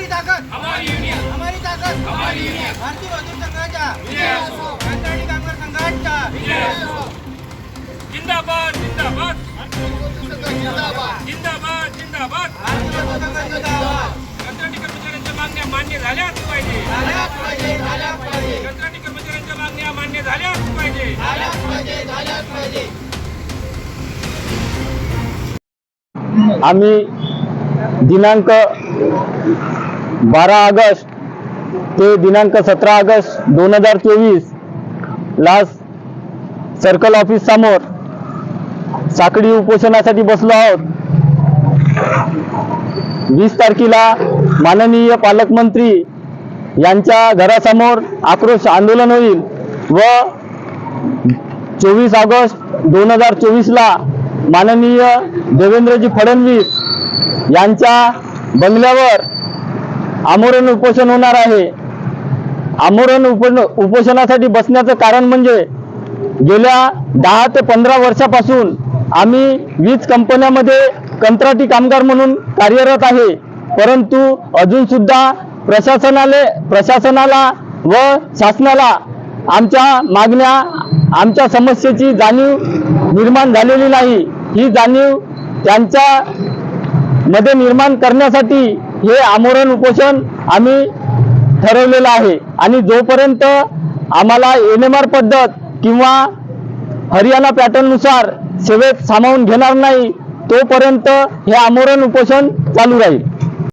हमारी ताकद हमारी यूनियन। हमारी ताकद हमारी यूनियन। भारतीय मजदूर असो। कंत्राटी कामगार विजय असो। जिंदाबाद जिंदाबाद। जिंदाबाद। जिंदाबाद भारतीय मजदूर संघ जिंदाबाद। कंत्राटी कर्मचाऱ्यांच्या मागण्या मान्य झाल्याच पाहिजे. झाल्याच पाहिजे झाल्याच पाहिजे. कंत्राटी कर्मचाऱ्यांच्या मागण्या मान्य झाल्याच पाहिजे. झाल्याच पाहिजे झाल्याच पाहिजे. आम्ही दिनांक बारा ऑगस्ट ते दिनांक सतरा ऑगस्ट दोन हजार चोवीस लास सर्कल ऑफिस समोर साखळी उपोषणासाठी बसलो आहोत. वीस तारखेला माननीय पालकमंत्री यांच्या घरासमोर आक्रोश आंदोलन होईल व चोवीस ऑगस्ट दोन हजार चोवीसला माननीय देवेंद्रजी फडणवीस यांच्या बंगल्यावर आमरण उपोषण होणार आहे. आमरण उप उपोषणासाठी बसण्याचं कारण म्हणजे गेल्या दहा ते पंधरा वर्षापासून आम्ही वीज कंपन्यामध्ये कंत्राटी कामगार म्हणून कार्यरत आहे. परंतु अजून सुद्धा प्रशासनाले प्रशासनाला व शासनाला आमच्या मागण्या आमच्या समस्येची जाणीव निर्माण झालेली नाही. ही जाणीव त्यांच्या मध्ये निर्माण करण्यासाठी हे आमरण उपोषण आम्ही ठरवलेलं आहे. आणि जोपर्यंत आम्हाला एन एम आर पद्धत किंवा हरियाणा पॅटर्ननुसार सेवेत सामावून घेणार नाही तोपर्यंत हे आमरण उपोषण चालू राहील.